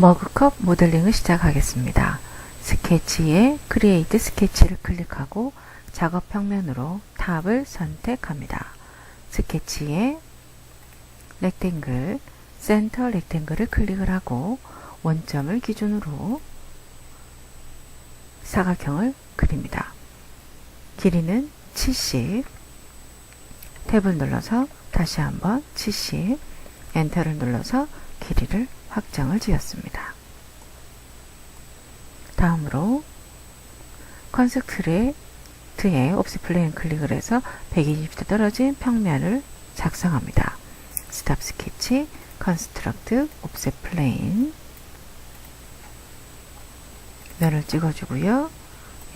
머그컵 모델링을 시작하겠습니다. 스케치에 크리에이트 스케치를 클릭하고 작업 평면으로 탑을 선택합니다. 스케치에 렉탱글, 센터 렉탱글을 클릭을 하고 원점을 기준으로 사각형을 그립니다. 길이는 70 탭을 눌러서 다시 한번 70 엔터를 눌러서 길이를 확정을 지었습니다. 다음으로 컨스트레이트에 옵스 플레인 클릭을 해서 120도 떨어진 평면을 작성합니다. 스탑 스케치 컨스트럭트 옵셋 플레인 면을 찍어주고요.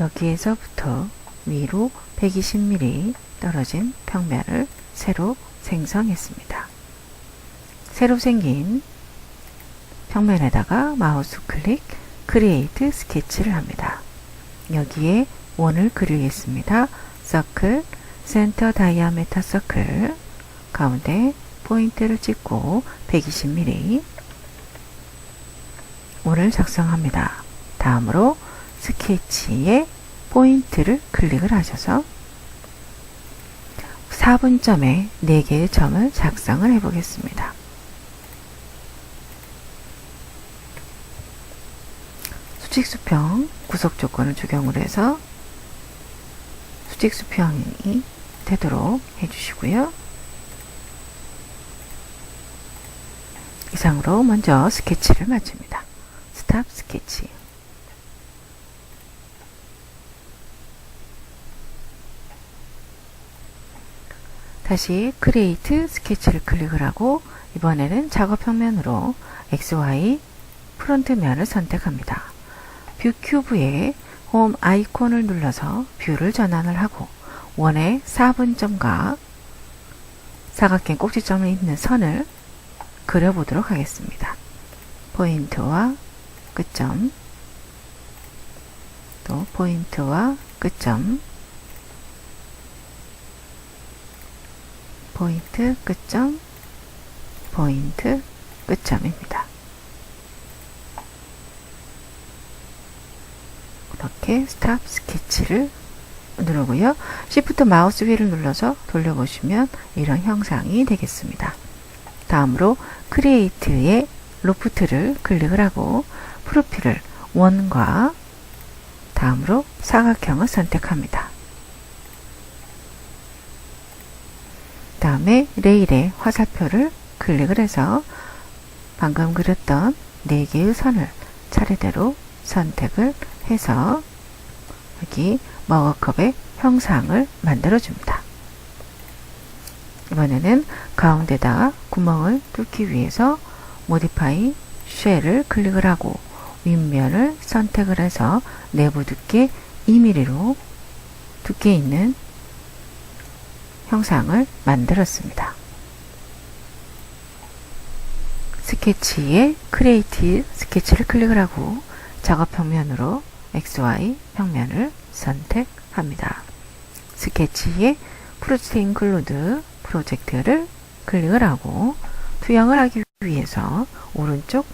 여기에서부터 위로 120mm 떨어진 평면을 새로 생성했습니다. 새로 생긴 평면에다가 마우스 클릭 크리에이트 스케치를 합니다. 여기에 원을 그리겠습니다. 서클, 센터 다이아메터 서클, 가운데 포인트를 찍고 120mm 원을 작성합니다. 다음으로 스케치에 포인트를 클릭을 하셔서 4분점에 4개의 점을 작성을 해보겠습니다. 수직 수평 구석 조건을 적용을 해서 수직 수평이 되도록 해주시고요. 이상으로 먼저 스케치를 마칩니다. 스탑 스케치 다시 크리에이트 스케치를 클릭을 하고 이번에는 작업 평면으로 XY 프론트면을 선택합니다. 뷰 큐브에 홈 아이콘을 눌러서 뷰를 전환을 하고 원의 4분점과 사각형 꼭지점에 있는 선을 그려보도록 하겠습니다. 포인트와 끝점 또 포인트와 끝점 포인트 끝점 포인트 끝점입니다. 이렇게 스탑 스케치를 누르고요. Shift 마우스 휠을 눌러서 돌려보시면 이런 형상이 되겠습니다. 다음으로 크리에이트의 로프트를 클릭을 하고 프로필을 원과 다음으로 사각형을 선택합니다. 다음에 레일의 화살표를 클릭을 해서 방금 그렸던 4개의 선을 차례대로 선택을 해서 여기 머그컵의 형상을 만들어 줍니다. 이번에는 가운데다 구멍을 뚫기 위해서 모디파이 쉘을 클릭을 하고 윗면을 선택을 해서 내부 두께 2mm로 두께 있는 형상을 만들었습니다. 스케치에 크리에이티브 스케치를 클릭을 하고 작업 평면으로 XY 평면을 선택합니다. 스케치에 프로젝트 인클루드 프로젝트를 클릭을 하고 투영을 하기 위해서 오른쪽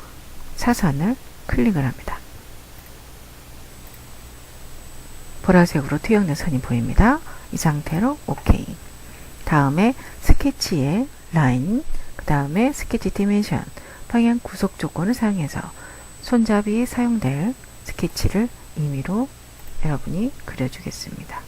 사선을 클릭을 합니다. 보라색으로 투영된 선이 보입니다. 이 상태로 OK. 다음에 스케치의 라인, 그 다음에 스케치 디멘션, 방향 구속 조건을 사용해서 손잡이에 사용될 스케치를 임의로 여러분이 그려주겠습니다.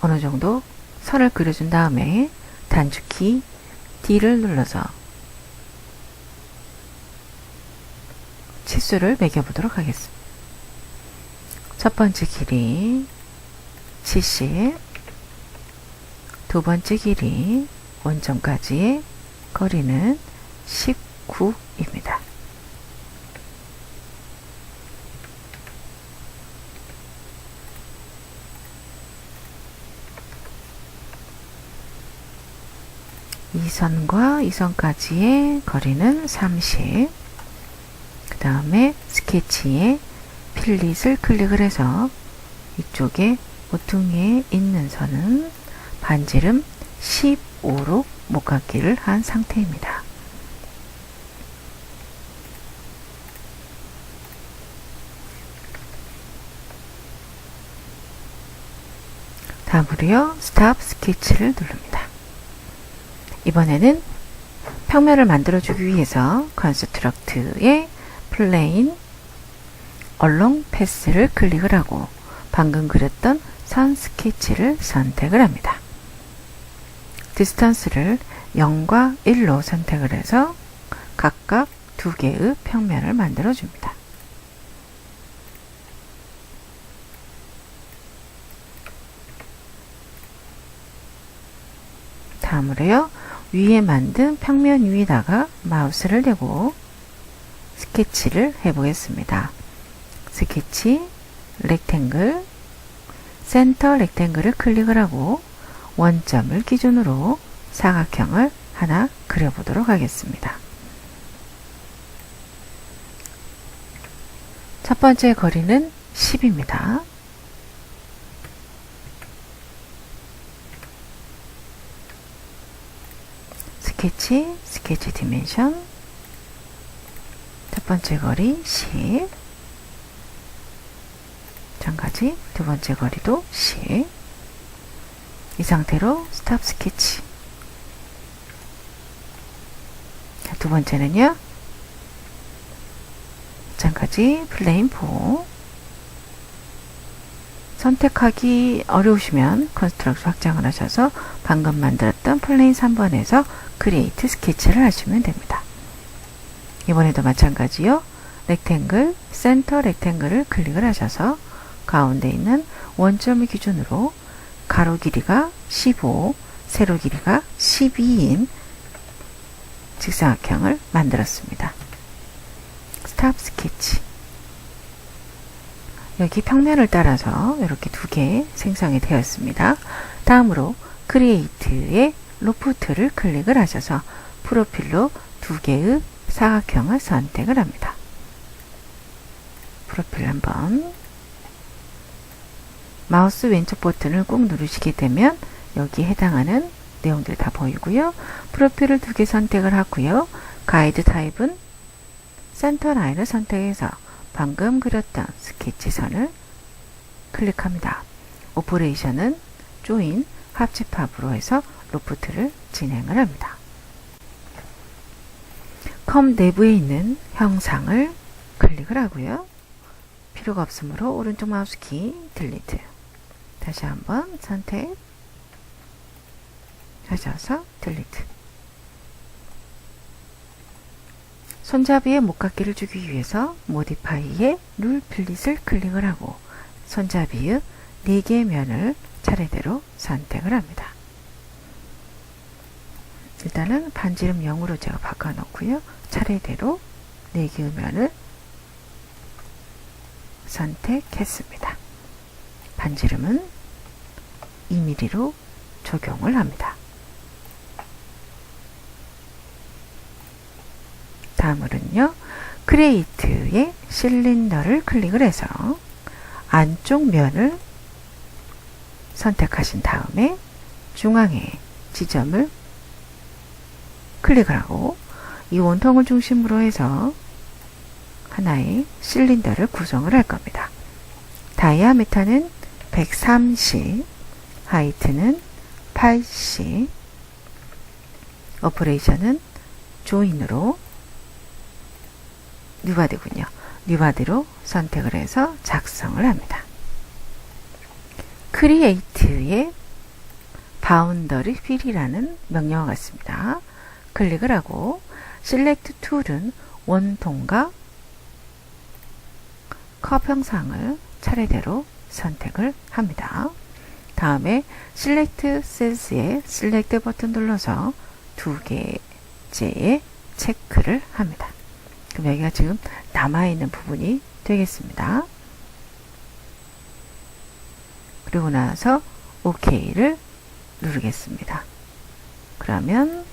어느 정도 선을 그려준 다음에 단축키 D를 눌러서 치수를 매겨보도록 하겠습니다. 첫 번째 길이 70, 두 번째 길이 원점까지의 거리는 19입니다. 이 선과 이 선까지의 거리는 30. 그 다음에 스케치에 필릿을 클릭을 해서 이쪽에 모퉁이에 있는 선은 반지름 15로 목깎이를 한 상태입니다. 다음으로요, 스탑 스케치를 누릅니다. 이번에는 평면을 만들어주기 위해서 컨스트럭트의 플레인 얼롱 패스를 클릭을 하고 방금 그렸던 선 스케치를 선택을 합니다. 디스턴스를 0과 1로 선택을 해서 각각 두 개의 평면을 만들어 줍니다. 다음으로요. 위에 만든 평면 위에다가 마우스를 대고 스케치를 해보겠습니다. 스케치, 렉탱글, 센터 렉탱글을 클릭을 하고 원점을 기준으로 사각형을 하나 그려보도록 하겠습니다. 첫 번째 거리는 10입니다. 스케치, 스케치 디멘션 첫 번째 거리 10 마찬가지 두 번째 거리도 10 이 상태로 스탑 스케치 자, 두 번째는요 마찬가지 플레인 4 선택하기 어려우시면 컨스트럭트 확장을 하셔서 방금 만들었던 플레인 3번에서 크리에이트 스케치를 하시면 됩니다. 이번에도 마찬가지요. 렉탱글, 센터 렉탱글을 클릭을 하셔서 가운데 있는 원점을 기준으로 가로 길이가 15, 세로 길이가 12인 직사각형을 만들었습니다. 스탑 스케치 여기 평면을 따라서 이렇게 두 개 생성이 되었습니다. 다음으로 크리에이트의 로프트를 클릭을 하셔서 프로필로 두 개의 사각형을 선택을 합니다. 프로필 한번 마우스 왼쪽 버튼을 꾹 누르시게 되면 여기 해당하는 내용들 다 보이고요. 프로필을 두 개 선택을 하고요. 가이드 타입은 센터 라인을 선택해서 방금 그렸던 스케치 선을 클릭합니다. 오퍼레이션은 조인 합집합으로 해서 로프트를 진행을 합니다. 컴 내부에 있는 형상을 클릭을 하고요. 필요가 없으므로 오른쪽 마우스 키 딜리트 다시 한번 선택 하셔서 딜리트 손잡이에 목깎이를 주기 위해서 모디파이의 룰 플릿을 클릭을 하고 손잡이의 4개의 면을 차례대로 선택을 합니다. 일단은 반지름 0으로 제가 바꿔놓고요. 차례대로 4개의 면을 선택했습니다. 반지름은 2mm로 적용을 합니다. 다음으로는요. 크레이트의 실린더를 클릭을 해서 안쪽 면을 선택하신 다음에 중앙에 지점을 클릭을 하고 이 원통을 중심으로 해서 하나의 실린더를 구성을 할 겁니다. 다이아미터는 130, 하이트는 80, 오퍼레이션은 조인으로 뉴바디군요. 뉴바디로 선택을 해서 작성을 합니다. 크리에이트의 바운더리 필이라는 명령어 같습니다. 클릭을 하고 실렉트 툴은 원통과 컵 형상을 차례대로 선택을 합니다. 다음에 실렉트 셀스에 실렉트 버튼 눌러서 두 개째의 체크를 합니다. 그럼 여기가 지금 남아있는 부분이 되겠습니다. 그리고 나서 OK를 누르겠습니다. 그러면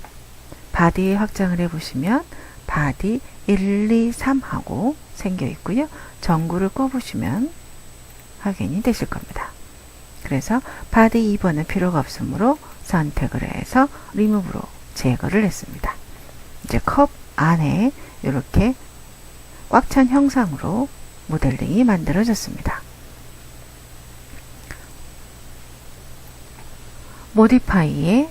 바디 확장을 해보시면 바디 1, 2, 3하고 생겨 있고요. 전구를 꼽으시면 확인이 되실 겁니다. 그래서 바디 2번은 필요가 없으므로 선택을 해서 리무브로 제거를 했습니다. 이제 컵 안에 이렇게 꽉 찬 형상으로 모델링이 만들어졌습니다. 모디파이의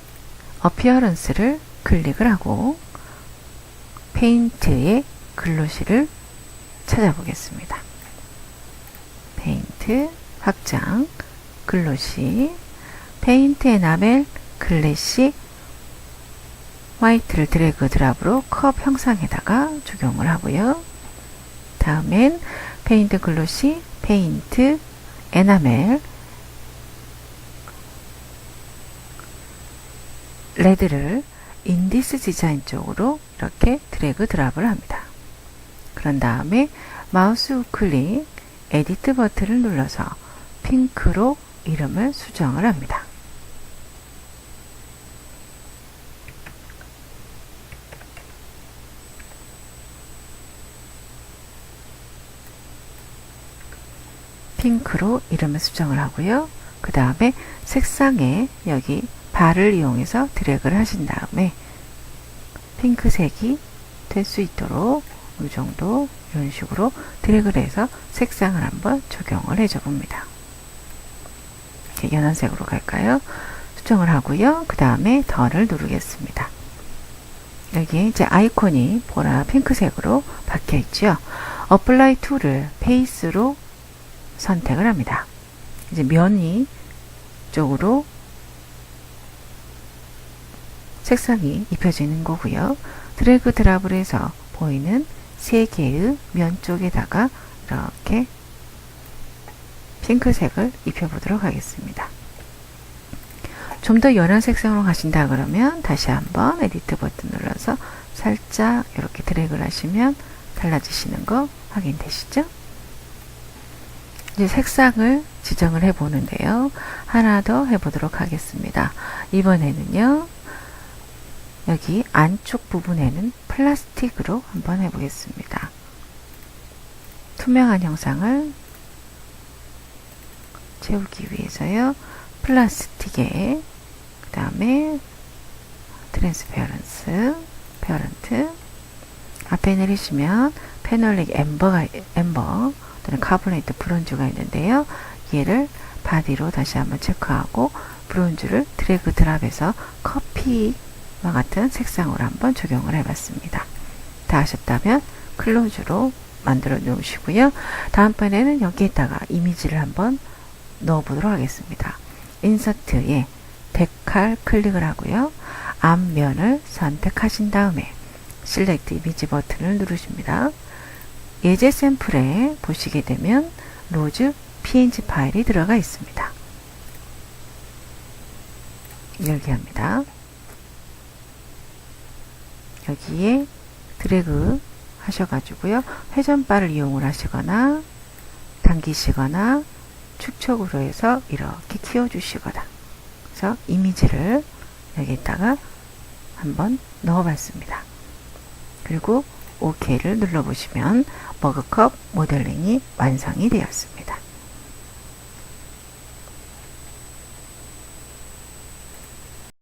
어피어런스를 클릭을 하고 페인트의 글로시를 찾아보겠습니다. 페인트 확장 글로시 페인트 에나멜 글래시 화이트를 드래그 드랍으로 컵 형상에다가 적용을 하고요. 다음엔 페인트 글로시 페인트 에나멜 레드를 인디스 디자인 쪽으로 이렇게 드래그 드랍을 합니다. 그런 다음에 마우스 우클릭 에디트 버튼을 눌러서 핑크로 이름을 수정을 합니다. 핑크로 이름을 수정을 하고요. 그 다음에 색상에 여기 발을 이용해서 드래그를 하신 다음에 핑크색이 될 수 있도록 이 정도 이런 식으로 드래그를 해서 색상을 한번 적용을 해줘 봅니다. 연한색으로 갈까요? 수정을 하고요. 그 다음에 던을 누르겠습니다. 여기 이제 아이콘이 보라 핑크색으로 박혀 있죠. 어플라이 툴을 페이스로 선택을 합니다. 이제 면이 쪽으로 색상이 입혀지는 거고요. 드래그 드랍을 해서 보이는 세 개의 면 쪽에다가 이렇게 핑크색을 입혀보도록 하겠습니다. 좀 더 연한 색상으로 가신다 그러면 다시 한번 에디트 버튼 눌러서 살짝 이렇게 드래그를 하시면 달라지시는 거 확인되시죠? 이제 색상을 지정을 해 보는데요. 하나 더 해보도록 하겠습니다. 이번에는요. 여기 안쪽 부분에는 플라스틱으로 한번 해보겠습니다. 투명한 형상을 채우기 위해서요. 플라스틱에 그 다음에 트랜스페어런스, 페어런트 앞에 내리시면 페놀릭 엠버가 엠버 또는 카보네이트 브론즈가 있는데요. 얘를 바디로 다시 한번 체크하고 브론즈를 드래그 드랍해서 커피와 같은 색상으로 한번 적용을 해봤습니다. 다 하셨다면 클로즈로 만들어 놓으시고요. 다음번에는 여기에다가 이미지를 한번 넣어보도록 하겠습니다. 인서트에 데칼 클릭을 하고요. 앞면을 선택하신 다음에 실렉트 이미지 버튼을 누르십니다. 예제 샘플에 보시게 되면 로즈 png 파일이 들어가 있습니다. 열기합니다. 여기에 드래그 하셔가지고요. 회전바를 이용을 하시거나 당기시거나 축척으로 해서 이렇게 키워주시거나 그래서 이미지를 여기다가 한번 넣어봤습니다. 그리고 OK를 눌러보시면 머그컵 모델링이 완성이 되었습니다.